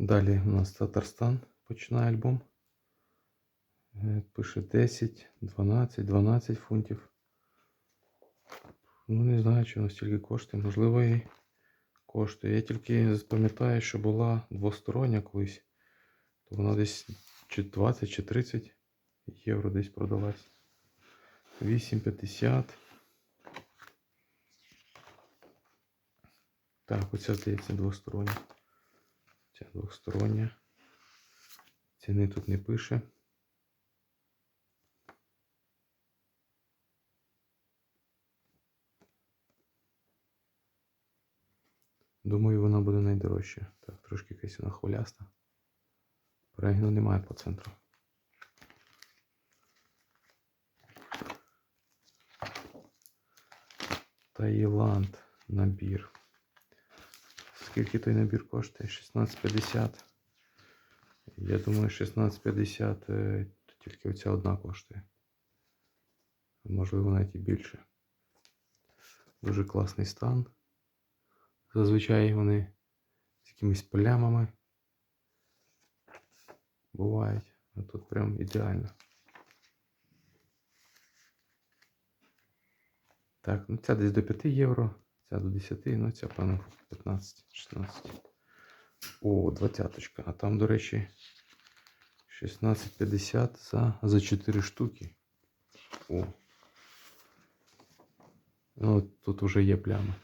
Далі у нас Татарстан починає альбом. Пише 10, 12, 12 фунтів. Ну, не знаю, воно стільки коштує. Можливо, і коштує. Я тільки пам'ятаю, що була двостороння колись. То вона десь чи 20, чи 30 євро десь продалась. 8,50. Так, оця здається двостороння. Ця двостороння. Ціни тут не пише. Думаю, вона буде найдорожча. Так, трошки якась вона хвиляста. Перегину немає по центру. Таїланд набір. Скільки той набір коштує? 16,50. Я думаю, 16,50 е, тільки оця одна коштує. Можливо, навіть і більше. Дуже класний стан. Зазвичай вони з якимись плямами бувають. А тут прям ідеально. Так, ну ця десь до 5 євро, ця до 10, ну ця, певно, 15-16. О, двадцяточка. А там, до речі, 16,50 за, за 4 штуки. О. Ну, тут вже є плями.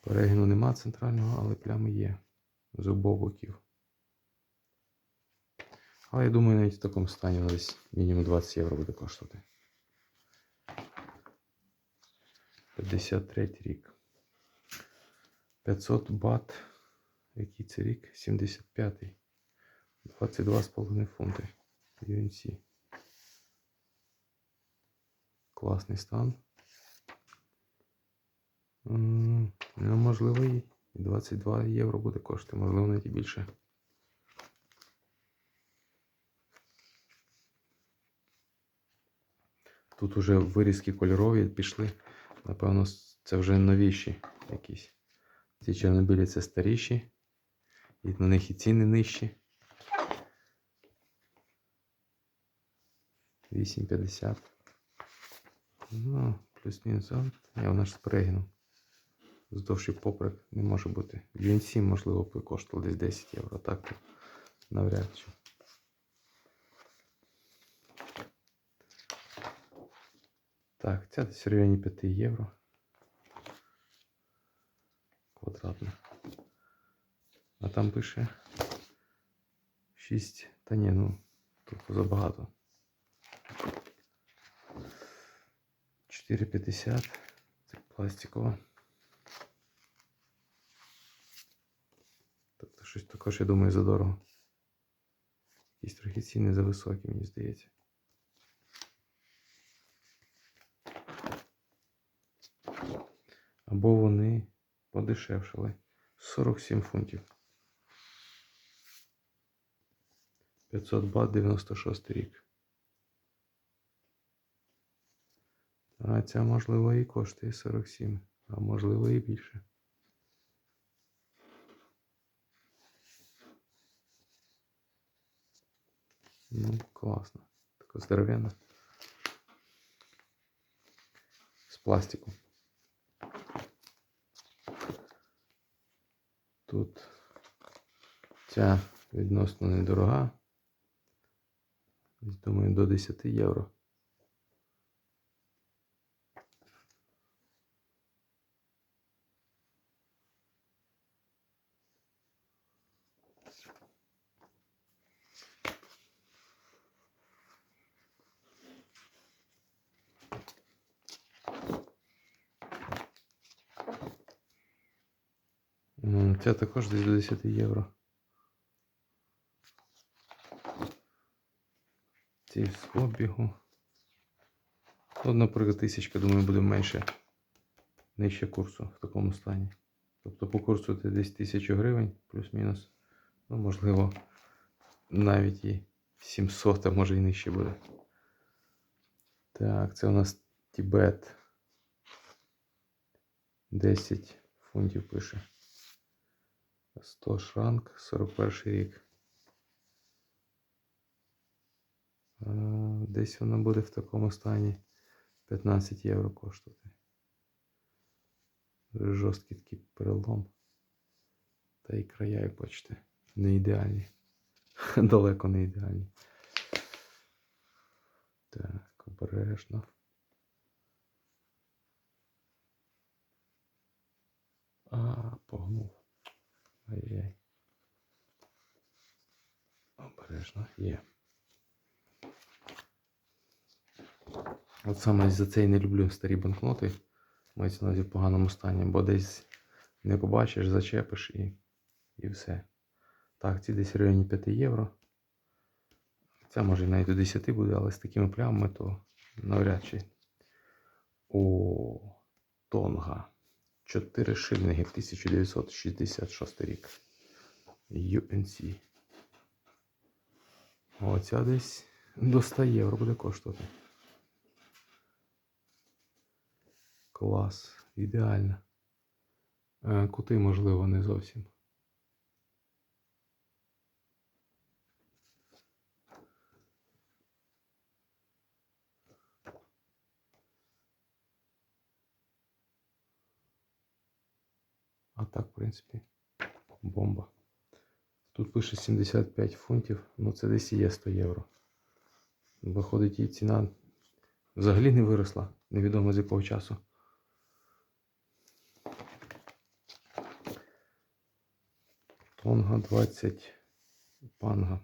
Перегину нема центрального, але плями є з обох боків. Але я думаю, навіть в такому стані десь мінімум 20 євро буде коштувати. 53 рік. 500 бат. Який це рік? 75-й. 22,5 фунти. UNC. Класний стан. Ну, можливо, і 22 євро буде коштувати, можливо, навіть і більше. Тут уже вирізки кольорові пішли. Напевно, це вже новіші якісь. Ці чорнобілі це старіші. І на них і ціни нижчі. 8,50. Ну, плюс-мінус. Ні, вона ж з перегином. Здовж і поперек не може бути. В UNC, можливо, б коштувало десь 10 євро. Так, навряд чи. Так, ця десь в районі 5 євро. Квадратна. А там пише 6. Та ні, ну тут забагато. 4,50. Це пластикова. Тобто щось також, я думаю, задорого. Якісь трохи ціни зависокі, мені здається. Або вони подешевшили. 47 фунтів. 500 бат 96 рік. А ця, можливо, і коштує 47, а можливо і більше. Ну, класно. Така здоровенна. З пластику. Тут ця відносно недорога. Думаю, до 10 євро. Ця також десь до 10 євро. Ці з обігу. Ну, наприклад, тисячка, думаю, буде менше нижче курсу в такому стані. Тобто по курсу це десь 1000 гривень, плюс-мінус. Ну, можливо, навіть і 700, а може і нижче буде. Так, це у нас Тібет. 10 фунтів пише. 100 шранк, 41 рік. Е, Десь вона буде в такому стані 15 євро коштувати. Жорсткий такий перелом. Та і края, як бачите, не ідеальні. Далеко не ідеальні. Так, обережно. А, погнув. Ай-яй. Обережно є. От саме за це і не люблю старі банкноти. Мається на увазі в поганому стані, бо десь не побачиш, зачепиш і, і все. Так, ці десь в районі 5 євро. Ця може навіть до 10 буде, але з такими плямами то навряд чи. О, Тонга. 4 шиллінги 1966 рік. UNC. Оця десь до 100 євро буде коштувати. Клас. Ідеально. Е, Кути, можливо, не зовсім. А так, в принципі, бомба. Тут пише 75 фунтів, ну це десь і є 100 євро. Виходить, її ціна взагалі не виросла, невідомо з якого часу. Тонга 20 панга.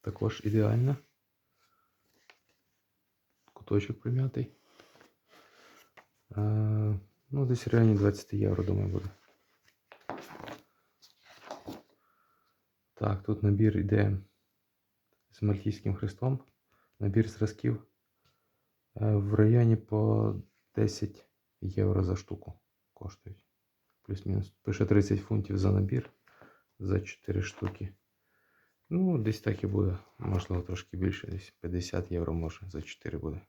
Також ідеально. Куточок прим'ятий. Ну, десь районі 20 євро, думаю, буде. Так, тут набір йде з Мальтійським хрестом. Набір зразків е, в районі по 10 євро за штуку коштують. Плюс-мінус. Пише 30 фунтів за набір за 4 штуки. Ну, десь так і буде. Можливо, трошки більше, десь 50 євро може за 4 буде.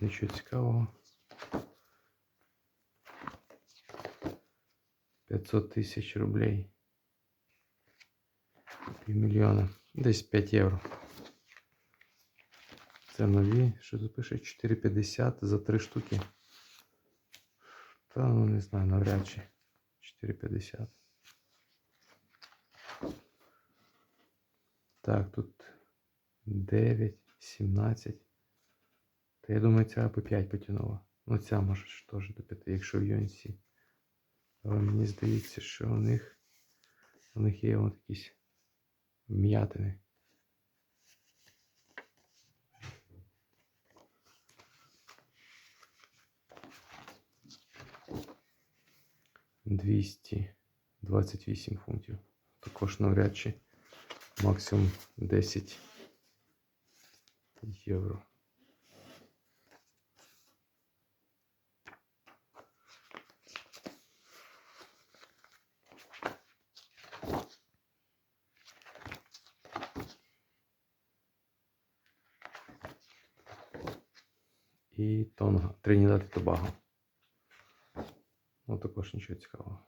нічого цікавого. 500 тисяч рублей. Півмільйона. Десь 5 євро. Це нові. Що тут пише? 4,50 за 3 штуки. Та ну не знаю, навряд чи. 4,50. Так, тут 9, 17. Та я думаю, ця по 5 потягнула. Ну ця може теж до 5, якщо в UNC. Але мені здається, що у них у них є от якісь м'ятини. Двісті двадцять вісім фунтів. Також навряд чи максимум 10 євро. І Тонга. Тринідад і Тобаго. Ну також нічого цікавого.